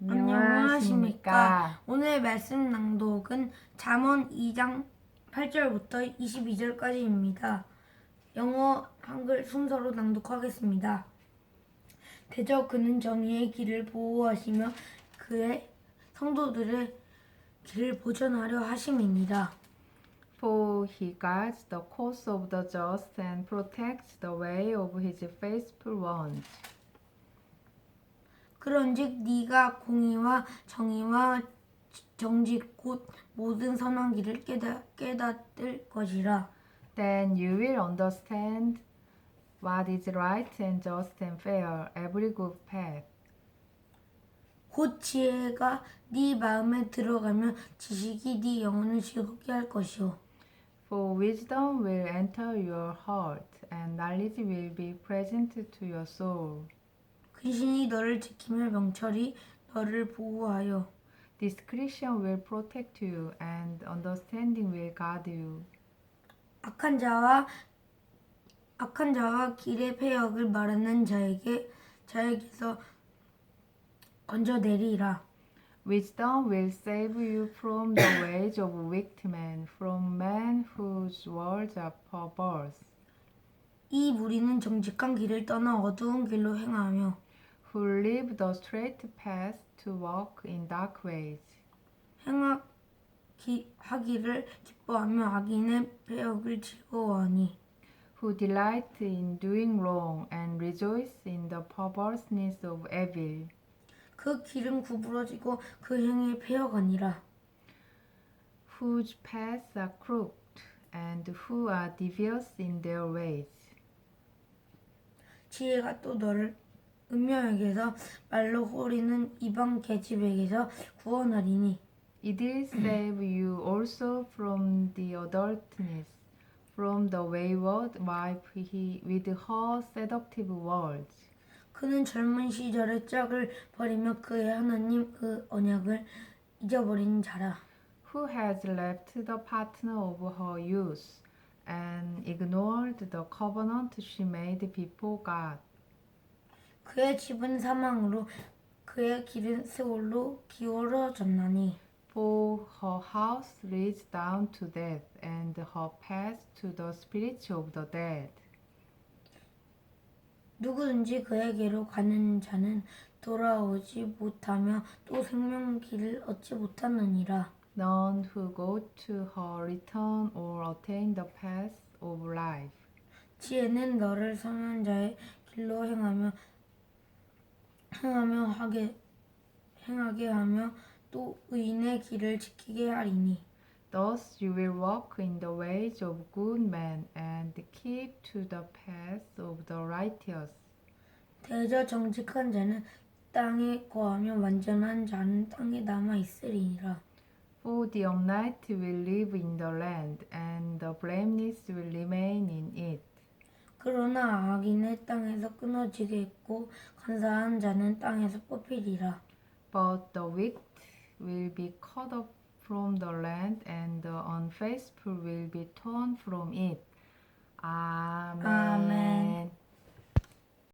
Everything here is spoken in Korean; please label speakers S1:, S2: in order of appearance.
S1: 안녕하십니까. 오늘 말씀 낭독은 잠언 2장 8절부터 22절까지입니다. 영어 한글 순서로 낭독하겠습니다. 대저 그는 정의의 길을 보호하시며 그의 성도들의 길을 보존하려 하심입니다.
S2: For he guides the course of the just and protects the way of his faithful ones.
S1: 그런즉 네가 공의와 정의와 정직 곧 모든 선한 길을 깨닫, 깨닫을 것이라.
S2: Then you will understand what is right and just and fair, every good path.
S1: 곧 지혜가 네 마음에 들어가면 지식이 네 영혼을 즐겁게 할 것이요.
S2: For wisdom will enter your heart, and knowledge will be present to your soul.
S1: 근신이 너를 지키며 명철이 너를 보호하여
S2: Discretion will protect you, and understanding will guard you.
S1: 악한 자와 악한 자와 길의 폐역을 말하는 자에게 자에게서 건져내리라.
S2: Wisdom will save you from the ways of wicked men, from men whose words are perverse,
S1: 이 무리는 정직한 길을 떠나 어두운 길로 행하며
S2: who leave the straight path to walk in dark ways,
S1: 행하기 하기를 기뻐하며 악인의 폐역을 즐거워하니
S2: who delight in doing wrong and rejoice in the perverseness of evil,
S1: 그 길은 구부러지고 그 행의 폐역 아니라
S2: whose paths are crooked, and who are devious in their ways.
S1: 지혜가 또 너를 음녀에게서 말로 호리는 이방 계집에게서 구원하리니
S2: It will save you also from the adulteress, from the wayward wife he, with her seductive words.
S1: 그는 젊은 시절의 짝을 버리며 그의 하나님 그 언약을 잊어버린 자라
S2: who has left the partner of her youth and ignored the covenant she made before God.
S1: 그의 집은 사망으로 그의 길은 세월로 기울어졌나니
S2: For her house leads down to death, and her path to the spirits of the dead.
S1: 누구든지 그에게로 가는 자는 돌아오지 못하며 또 생명 길을 얻지 못하느니라
S2: None who go to her return or attain the path of life.
S1: 지혜는 너를 선한 자의 길로 행하며 행하며 하게 행하게 하며 또 의인의 길을 지키게 하리니
S2: Thus you will walk in the ways of good men and keep to the path of the righteous.
S1: 대저 정직한 자는 땅에 거하며 완전한 자는 땅에 남아 있으리니라
S2: For the upright will live in the land, and the blameless will remain in it.
S1: 그러나 악인의 땅에서 끊어지게 있고 간사한 자는 땅에서 뽑히리라
S2: But the wicked will be cut off from the land, and the unfaithful will be torn from it. Amen.
S1: 아멘.